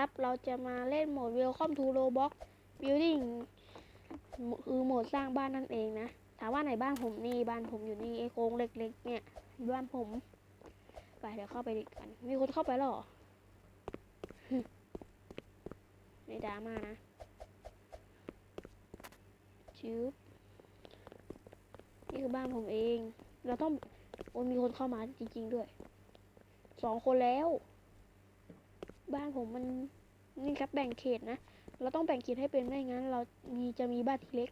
ครับ เราจะมาเล่นโหมด Welcome to Roblox Building คือโหมดสร้างบ้านนั่นเองนะ ถามว่าไหนบ้านผมนี่บ้านผมอยู่นี่ไอ้โครงเล็กๆ เนี่ยบ้านผม ไปเดี๋ยวเข้าไปดิกัน มีคนเข้าไปหรอไม่ดราม่านะชืบนี่คือบ้านผมเอง เราต้องโอ้มีคนเข้ามาจริง ๆ ด้วย สองคนแล้ว บ้านผมมันนี่ครับแบ่งเขตนะ เราต้องแบ่งเขตให้เป็นไม่งั้น เรามีจะมีบ้านที่เล็ก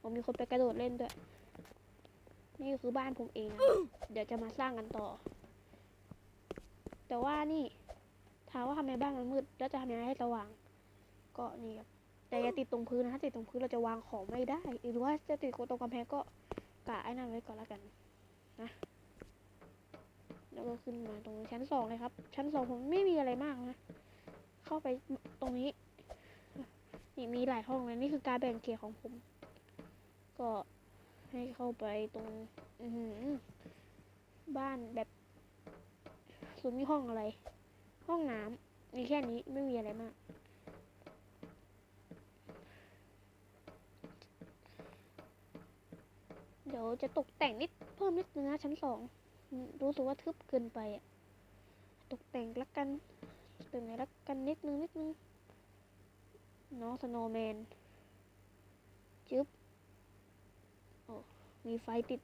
ผมมีคนไปกระโดดเล่นด้วย นี่คือบ้านผมเองนะเดี๋ยวจะมาสร้างกันต่อ แต่ว่านี่ถามว่าทำไมบ้านมันมืด แล้วจะทำยังไงให้สว่าง ก็นี่ครับ แต่อย่าติดตรงพื้นนะ ถ้าติดตรงพื้นเราจะวางของไม่ได้ หรือว่าจะติดตรงกำแพงก็กะไอ้นั่นไว้ก่อนแล้วกัน นะ ก็ขึ้นมาตรงชั้นสองเลยครับ ชั้นสองผมไม่มีอะไรมากนะ เข้าไปตรงนี้ นี่มีหลายห้องเลยนี่คือการแบ่งเขตของผม ก็ให้เข้าไปตรงบ้านแบบส่วนมีห้องอะไร ห้องน้ำมีแค่นี้ไม่มีอะไรมากเดี๋ยวจะตกแต่งนิดเพิ่มนิดนึงนะชั้นสอง รู้สึกว่าทึบเกินไปอะตกแต่งละกันแต่งละกันนิดนึงนิดนึงน้องสโนว์แมนจึ๊บโอ้มีไฟติด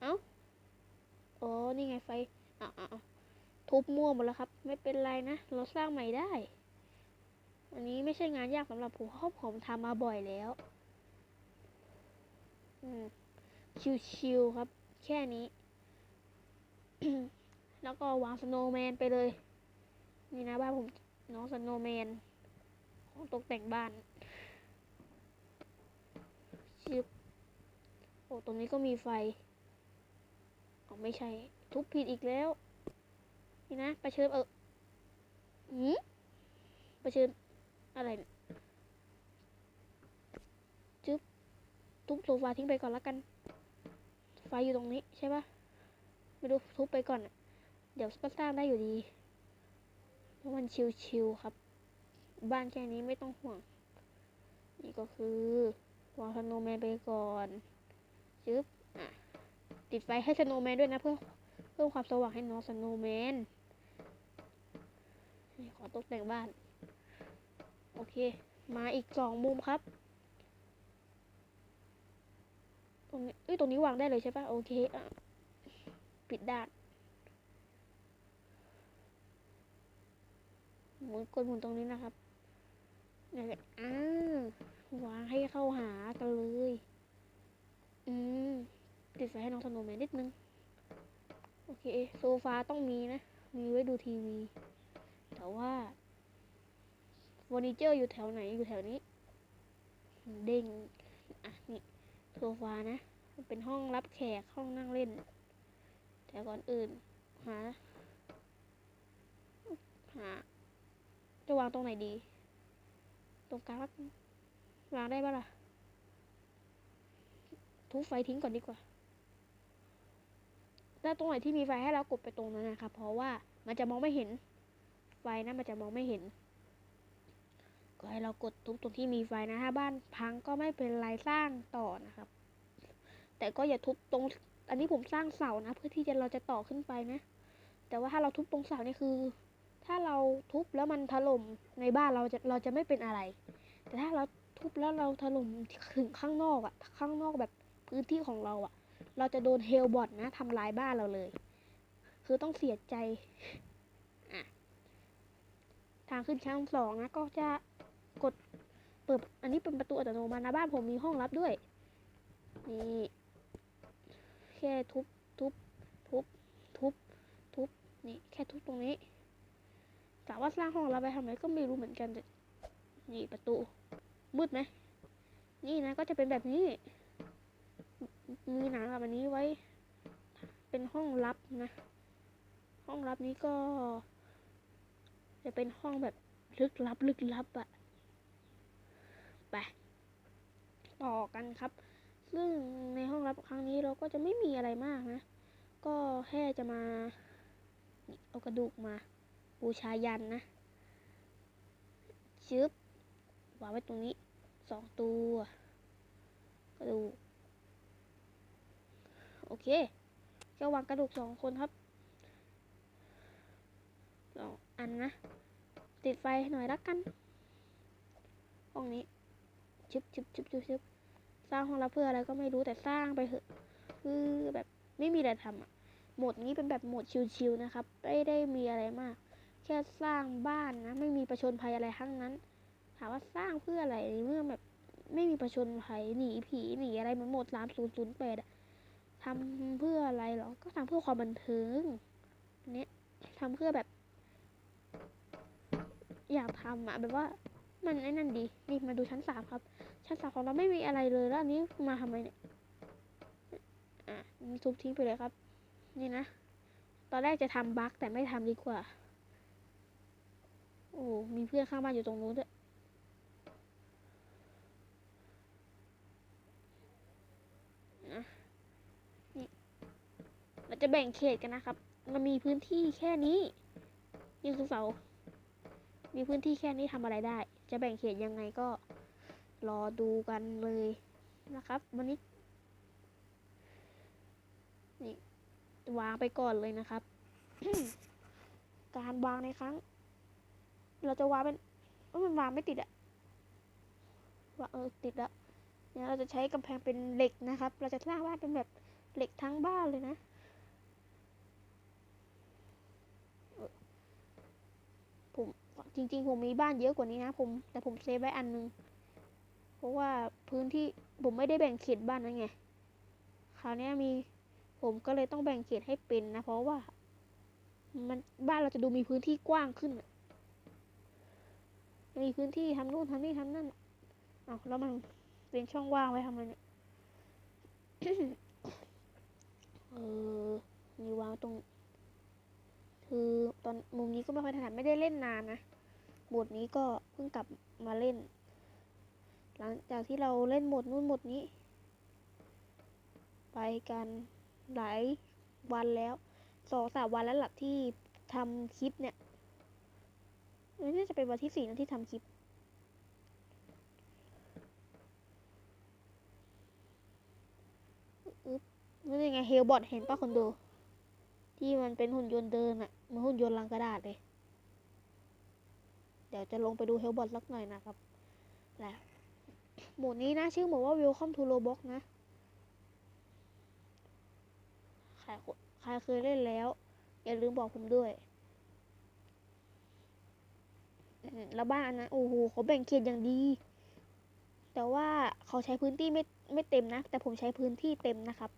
เอ้าโอ้นี่ไงไฟอ้าวอ้าวอ้าวทุบมั่วหมดแล้วครับ ไม่เป็นไรนะ เราสร้างใหม่ได้ อันนี้ไม่ใช่งานยากสำหรับผมเพราะผมทำมาบ่อยแล้ว อืม ชิวๆครับ แค่นี้ แล้วก็วางสโนว์แมนไปเลย นี่นะบ้านผมน้องสโนว์แมนของตกแต่งบ้านชิบโอ้ตรงนี้ก็มีไฟอ๋อไม่ใช่ ทุบผิดอีกแล้ว นี่นะประเชิญเออหืมประเชิญอะไรเนี่ยจึ๊บทุบโซฟาทิ้งไปก่อนแล้วกัน ไฟอยู่ตรงนี้ใช่ปะ ไม่รู้ทุบไปก่อน เดี๋ยวก็สร้างได้อยู่ดี เพราะมันชิวๆครับ บ้านแค่นี้ไม่ต้องห่วง นี่ก็คือวางสโนแมนไปก่อนจึ๊บอะติดไฟให้สโนแมนด้วยนะเพื่อเพิ่มความสว่างให้น้องสโนแมนนี่ขอตกแต่งบ้าน โอเค มาอีกสองมุมครับ ตรงนี้เอ้ยตรงนี้วางได้เลยใช่ปะโอเคอะ ปิดด้านหมุนกดหมุนตรงนี้นะครับนี่นแหละอ้าวางให้เข้าหากันเลย อืม ติดไฟให้น้องสนว์แมนนิดนึง โอเค โซฟาต้องมีนะ มีไว้ดูทีวี แต่ว่าเฟอร์นิเจอร์อยู่แถวไหน อยู่แถวนี้ เด้ง อะ นี่ โซฟานะ เป็นห้องรับแขก ห้องนั่งเล่น แต่ก่อนอื่น หา หา จะวางตรงไหนดี ตรงกลางวางได้ปะล่ะ ทุบไฟทิ้งก่อนดีกว่าถ้าตรงไหนที่มีไฟให้เรากดไปตรงนั้นนะครับ เพราะว่ามันจะมองไม่เห็น ไฟนะมันจะมองไม่เห็น ก็ให้เรากดทุบตรงที่มีไฟนะถ้าบ้านพังก็ไม่เป็นไรสร้างต่อนะครับ แต่ก็อย่าทุบตรง อันนี้ผมสร้างเสานะ เพื่อที่จะเราจะต่อขึ้นไปนะ แต่ว่าถ้าเราทุบตรงเสานี่คือ ถ้าเราทุบแล้วมันถล่มในบ้านเราจะเราจะไม่เป็นอะไร แต่ถ้าเราทุบแล้วเราถล่มถึงข้างนอกอะข้างนอกแบบพื้นที่ของเราอะเราจะโดนเฮลบอทนะทำลายบ้านเราเลย คือต้องเสียใจอะทางขึ้นชั้นสองนะก็จะกดเปิดอันนี้เป็นประตูอัตโนมัตินะบ้านผมมีห้องลับด้วยนี่ ค่ทุบทุบทุบทุบทุบนี่แค่ทุบตรงนี้ถามว่าสร้างห้องลับไปทำไมก็ไม่รู้เหมือนกันแต่นี่ประตู มืดไหมนี่นะก็จะเป็นแบบนี้ มีหนังแบบนี้ไว้ เป็นห้องลับนะ ห้องลับนี้ก็ จะเป็นห้องแบบลึกลับ ลึกลับอะไปต่อกันครับ ซึ่งในห้องลับครั้งนี้เราก็จะไม่มีอะไรมากนะ ก็แค่จะมาเอากระดูกมา บูชายันนะชึบวางไว้ตรงนี้สองตัวกระดูก โอเคแค่วางกระดูกสองคนครับสองอันนะ ติดไฟหน่อยละกัน ห้องนี้ชึบชึบชึบชึบชึบ สร้างห้องรับเพื่ออะไรก็ไม่รู้แต่สร้างไปเถอะคือแบบไม่มีอะไรทำอะโหมดนี้เป็นแบบโหมดชิลๆนะครับ ไม่ได้มีอะไรมาก แค่สร้างบ้านนะ ไม่มีประชนภัยอะไรทั้งนั้น ถามว่าสร้างเพื่ออะไรเมื่อแบบไม่มีประชนภัยหนีผีหนีอะไรเหมือนโหมดสามศูนย์ศูนย์แปดอะทำเพื่ออะไรหรอ ก็ทำเพื่อความบันเทิงนเนี้ยทำเพื่อแบบ อยากทำอะแบบว่ามันไอ้นั่นดี นี่มาดูชั้นสามครับ ชั้นสามของเราไม่มีอะไรเลยแล้วอันนี้มาทำไมเนี่ยอะทุบทิ้งไปเลยครับ นี่นะ ตอนแรกจะทำบั๊กแต่ไม่ทำดีกว่า โอ้ มีเพื่อนข้างบ้านอยู่ตรงนู้นด้วยนี่เราจะแบ่งเขตกันนะครับมันมีพื้นที่แค่นี้ นี่คือเสา มีพื้นที่แค่นี้ทำอะไรได้ จะแบ่งเขตยังไงก็ รอดูกันเลยนะครับ วันนี้ นี่วางไปก่อนเลยนะครับ การวางในครั้ง เราจะวางเป็นเอ้ยมันวางไม่ติดอะว่าเออติดล้วเนี่ยเราจะใช้กำแพงเป็นเหล็กนะครับ เราจะสร้างบ้านเป็นแบบเหล็กทั้งบ้านเลยนะผมจริง ๆ ผมมีบ้านเยอะกว่านี้นะผมแต่ผมเซฟไว้อันนึง เพราะว่าพื้นที่ผมไม่ได้แบ่งเขตบ้านนั่นไง คราวนี้มีผมก็เลยต้องแบ่งเขตให้เป็นนะ เพราะว่า มันบ้านเราจะดูมีพื้นที่กว้างขึ้น มีพื้นที่ทำนู่นทำนี่ทำนั่นอ้าแล้วมันเป็นช่องว่างไว้ทำไมเนี่ยเออมีวางตรง คือตอนมุมนี้ก็ไม่ค่อยถนัดไม่ได้เล่นนานนะโหมดนี้ก็เพิ่งกลับมาเล่น หลังจากที่เราเล่นหมดนู่นหมดนี้ ไปกันหลายวันแล้วสองสามวันแล้วหลักที่ทำคลิปเนี่ยน่าจะเป็นวันที่สี่นะที่ทำคลิปอึ๊บนั่นยังไงเฮลบอทเห็นป่ะคนดู ที่มันเป็นหุ่นยนต์เดินอะมันหุ่นยนต์ลังกระดาษเลย เดี๋ยวจะลงไปดูเฮลบอทสักหน่อยนะครับแล้ว หมวดนี้นะชื่อหมวดว่า Welcome to Roblox นะ ใครคนใครเคยเล่นแล้ว อย่าลืมบอกผมด้วย แล้วบ้านอันนั้นโอ้โหเขาแบ่งเขตอย่างดี แต่ว่าเขาใช้พื้นที่ไม่ไม่เต็มนะ แต่ผมใช้พื้นที่เต็มนะครับ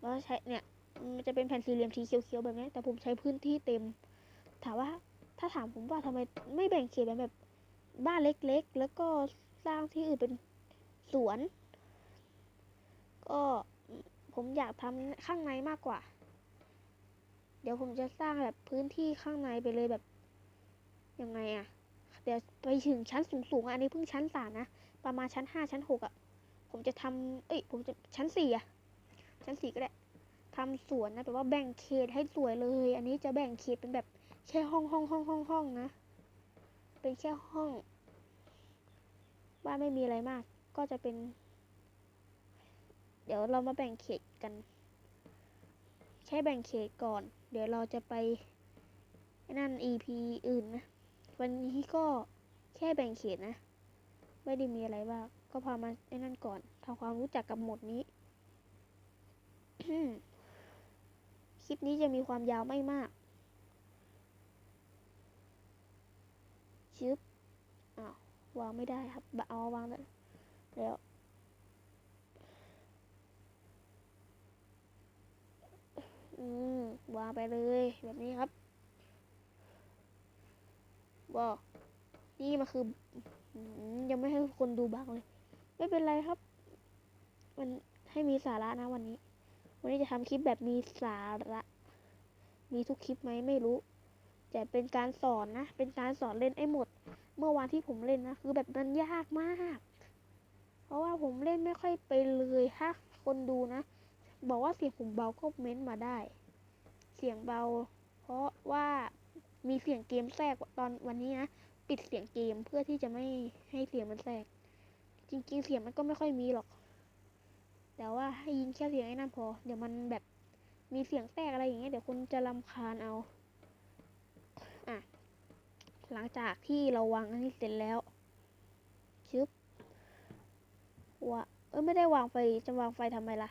แล้วใช้เนี่ยมันจะเป็นแผ่นสี่เหลี่ยมสีเขียวๆแบบนี้แต่ผมใช้พื้นที่เต็ม ถามว่าถ้าถามผมว่าทำไมไม่แบ่งเขตแบบแบบบ้านเล็กๆ แล้วก็ สร้างที่อื่นเป็นสวน ก็ผมอยากทำข้างในมากกว่า เดี๋ยวผมจะสร้างแบบพื้นที่ข้างในไปเลยแบบยังไงอะเดี๋ยวไปถึงชั้นสูงๆอะอันนี้เพิ่งชั้นสามนะ ประมาณชั้นห้าชั้นหกอะผมจะทำเอ้ย ผมจะชั้นสี่อะชั้นสี่ก็ได้ทำสวนนะแบบว่าแบ่งเขตให้สวยเลย อันนี้จะแบ่งเขตเป็นแบบแค่ห้องห้องห้องห้องห้องนะ เป็นแค่ห้อง บ้านไม่มีอะไรมาก ก็จะเป็น เดี๋ยวเรามาแบ่งเขตกันแค่แบ่งเขตก่อน เดี๋ยวเราจะไปนั่น EP อื่นนะ วันนี้ก็แค่แบ่งเขตนะ ไม่ได้มีอะไรบ้างก็พามาไอ้นั่นก่อนทำความรู้จักกับหมดนี้ คลิปนี้จะมีความยาวไม่มากชึบอ้าว วางไม่ได้ครับบะเอาวางแล้วแล้วอืมวางไปเลยแบบนี้ครับว้านี่มันคือยังไม่ให้คนดูบ้างเลย ไม่เป็นไรครับ มันให้มีสาระนะวันนี้ วันนี้จะทำคลิปแบบมีสาระ มีทุกคลิปไหมไม่รู้ แต่เป็นการสอนนะ เป็นการสอนเล่นไอ้หมด เมื่อวานที่ผมเล่นนะ คือแบบมันยากมาก เพราะว่าผมเล่นไม่ค่อยเป็นเลยถ้าคนดูนะ บอกว่าเสียงผมเบาก็เม้นมาได้ เสียงเบา เพราะว่ามีเสียงเกมแทรกตอนวันนี้นะ ปิดเสียงเกมเพื่อที่จะไม่ให้เสียงมันแทรก จริงๆ เสียงมันก็ไม่ค่อยมีหรอก แต่ว่าให้ยิงแค่เสียงไอ้นั่นพอ เดี๋ยวมันแบบมีเสียงแทรกอะไรอย่างเงี้ยเดี๋ยวคนจะรำคาญเอา หลังจากที่เราวางอันนี้เสร็จแล้วชึบว่าเอ้ยไม่ได้วางไฟจะวางไฟทำไมล่ะ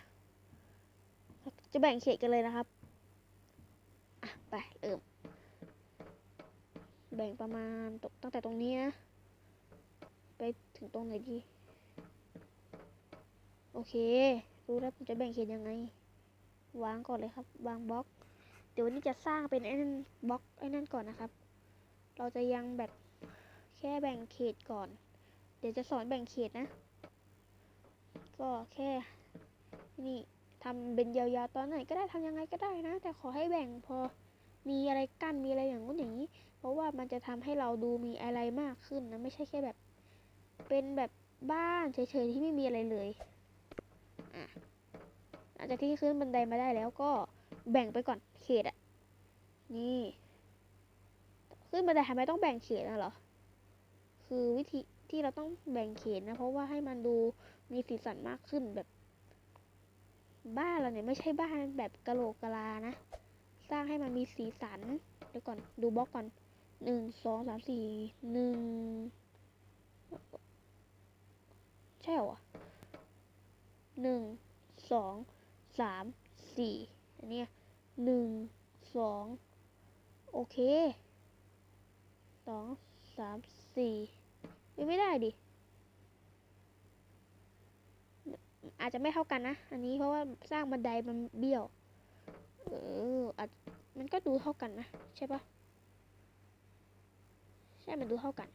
จะแบ่งเขตกันเลยนะครับอะไปเริ่มแบ่งประมาณตตั้งแต่ตรงนี้นะไปถึงตรงไหนดี โอเค รู้แล้วผมจะแบ่งเขตยังไง วางก่อนเลยครับ วางบล็อก เดี๋ยววันนี้จะสร้างเป็นไอ้นั่นบล็อกไอ้นั่นก่อนนะครับ เราจะยังแบบแค่แบ่งเขตก่อน เดี๋ยวจะสอนแบ่งเขตนะ ก็แค่นี่ทำเป็นยาวๆตอนไหนก็ได้ทำยังไงก็ได้นะ แต่ขอให้แบ่งพอมีอะไรกั้นมีอะไรอย่างนู้นอย่างนี้ เพราะว่ามันจะทำให้เราดูมีอะไรมากขึ้นนะ ไม่ใช่แค่แบบ เป็นแบบบ้านเฉยๆที่ไม่มีอะไรเลยอะหลังจากที่ขึ้นบันไดมาได้แล้วก็แบ่งไปก่อนเขตอะนี่ ขึ้นบันไดทำไมต้องแบ่งเขตนะเหรอ คือวิธีที่เราต้องแบ่งเขตนะ เพราะว่าให้มันดูมีสีสันมากขึ้นแบบ บ้านเราเนี่ยไม่ใช่บ้านแบบกะโหลกกะลานะ สร้างให้มันมีสีสันเดี๋ยวก่อนดูบล็อกก่อนหนึ่งสองสามสี่หนึ่งใช่เหรอหนึ่งสองสามสี่อันเนี้ยหนึ่งสองโอเค สองสามสี่ไม่ไม่ได้ดิ อาจจะไม่เท่ากันนะ อันนี้เพราะว่าสร้างบันไดมันเบี้ยว เอออาจมันก็ดูเท่ากันนะ ใช่ปะใช่ มันดูเท่ากัน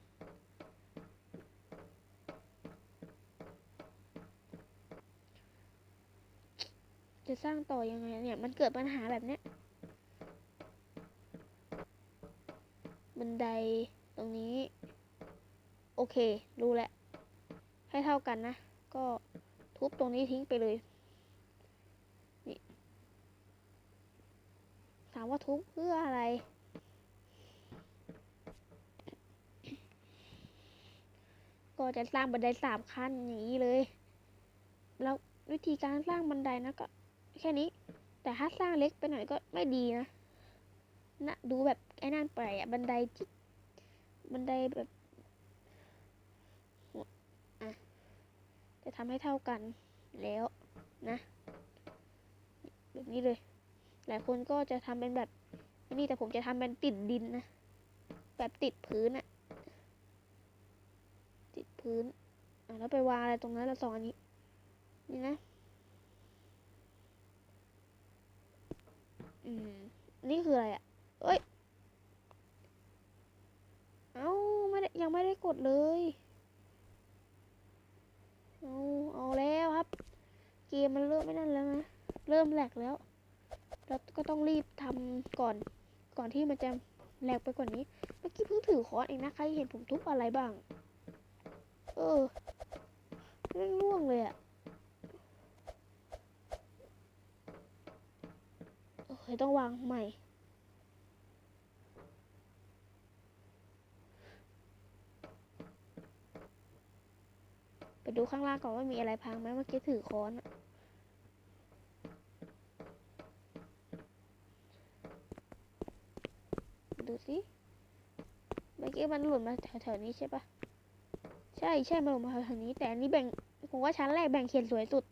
จะสร้างต่อยังไงเนี่ย มันเกิดปัญหาแบบเนี้ย นไดตรงนี้ โอเค รู้แล้ว ให้เท่ากันนะ ก็ทุบตรงนี้ทิ้งไปเลย นี่ถามว่าทุบเพื่ออะไร ก็จะสร้างบันไดสามขั้นอย่างนี้เลย แล้ววิธีการสร้างบันไดนะก็แค่นี้ แต่ถ้าสร้างเล็กไปหน่อยก็ไม่ดีนะนะดูแบบ ไอ้นั่นไปอะบันไดที่บันไดแบบอะจะทำให้เท่ากันแล้วนะ แบบนี้เลย หลายคนก็จะทำเป็นแบบนี่แต่ผมจะทำเป็นติดดินนะ แบบติดพื้นอะติดพื้นอะแล้วไปวางอะไรตรงนั้นละสองอันนี้ นี่นะ อืม นี่คืออะไรอะะ เอ้ย เอาไม่ได้ยังไม่ได้กดเลย เอาเอาแล้วครับ เกมมันเริ่มไม่นั่นแล้วนะ เริ่มแหลกแล้วแล้วก็ต้องรีบทำก่อน ก่อนที่มันจะแหลกไปกว่านี้ เมื่อกี้เพิ่งถือคอนเองนะใครเห็นผมทุบอะไรบ้าง เออเรื่องล่วงเลยอะโอเคต้องวางใหม่ ดูข้างล่างก่อนว่ามีอะไรพังไหมเมื่อกี้ถือค้อนดูสิเมื่อกี้มันหล่นมาแถวๆนี้ใช่ปะใช่ใช่มันหล่นมาแถวๆนี้ แต่อันนี้แบ่งผมว่าชั้นแรกแบ่งเขียนสวยสุด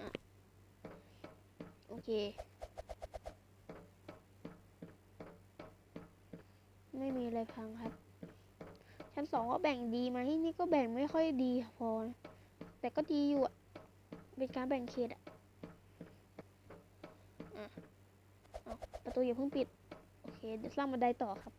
อะ โอเค ไม่มีอะไรพังครับ ชั้นสองก็แบ่งดีไหมนี่ก็แบ่งไม่ค่อยดีพอนะแต่ก็ดีอยู่อะเป็นการแบ่งเขตอะอะอาประตูอย่าเพิ่งปิด โอเคเดี๋ยวสร้างบันไดต่อครับ